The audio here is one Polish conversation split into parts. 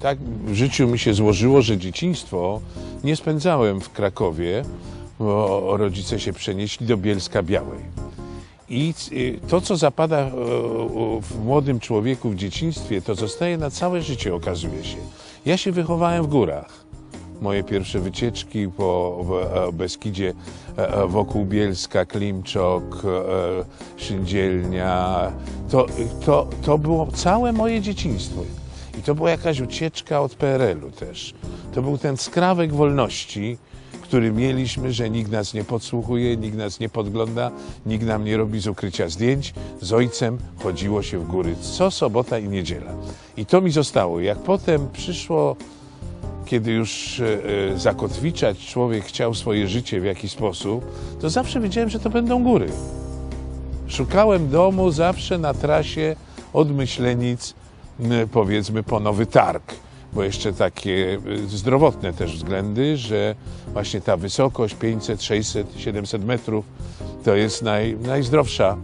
tak w życiu mi się złożyło, że dzieciństwo nie spędzałem w Krakowie, bo rodzice się przenieśli do Bielska Białej. I y, to, co zapada e, w młodym człowieku w dzieciństwie, to zostaje na całe życie, okazuje się. Ja się wychowałem w górach. Moje pierwsze wycieczki po e, Beskidzie e, wokół Bielska, Klimczok, Szyndzielnia, to, to, to było całe moje dzieciństwo. I to była jakaś ucieczka od PRL-u też. To był ten skrawek wolności, który mieliśmy, że nikt nas nie podsłuchuje, nikt nas nie podgląda, nikt nam nie robi z ukrycia zdjęć. Z ojcem chodziło się w góry co sobota i niedziela. I to mi zostało. Jak potem przyszło, kiedy już e, e, zakotwiczać człowiek chciał swoje życie w jakiś sposób, to zawsze wiedziałem, że to będą góry. Szukałem domu zawsze na trasie od Myślenic, powiedzmy, po Nowy Targ. Bo jeszcze takie y, zdrowotne też względy, że właśnie ta wysokość 500, 600, 700 metrów to jest naj, najzdrowsza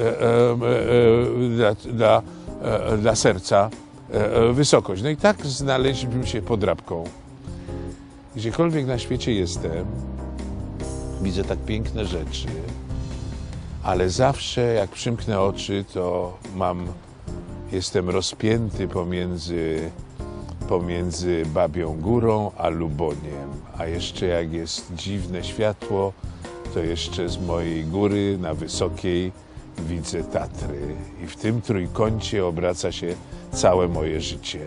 e, e, e, dla, dla, e, dla serca e, e, wysokość. No i tak znaleźliśmy się pod Rabką. Gdziekolwiek na świecie jestem, widzę tak piękne rzeczy, ale zawsze jak przymknę oczy, to mam, jestem rozpięty pomiędzy, pomiędzy Babią Górą a Luboniem. A jeszcze jak jest dziwne światło, to jeszcze z mojej góry na wysokiej widzę Tatry. I w tym trójkącie obraca się całe moje życie.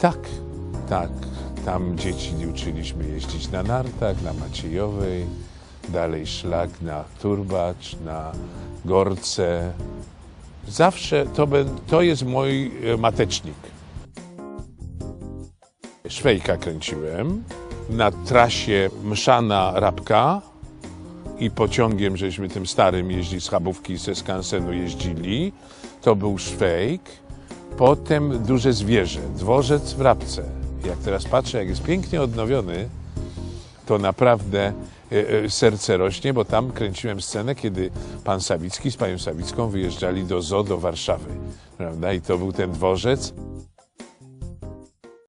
Tak, tak. Tam dzieci uczyliśmy jeździć na nartach, na Maciejowej, dalej szlak na Turbacz, na Gorce. Zawsze to, to jest mój e, matecznik. Szwejka kręciłem na trasie Mszana-Rabka i pociągiem, żeśmy tym starym jeździli z Chabówki ze Skansenu jeździli. To był Szwejk. Potem duże zwierzę, dworzec w Rabce. Jak teraz patrzę, jak jest pięknie odnowiony, to naprawdę e, e, serce rośnie, bo tam kręciłem scenę, kiedy pan Sawicki z panią Sawicką wyjeżdżali do zoo do Warszawy. Prawda? I to był ten dworzec.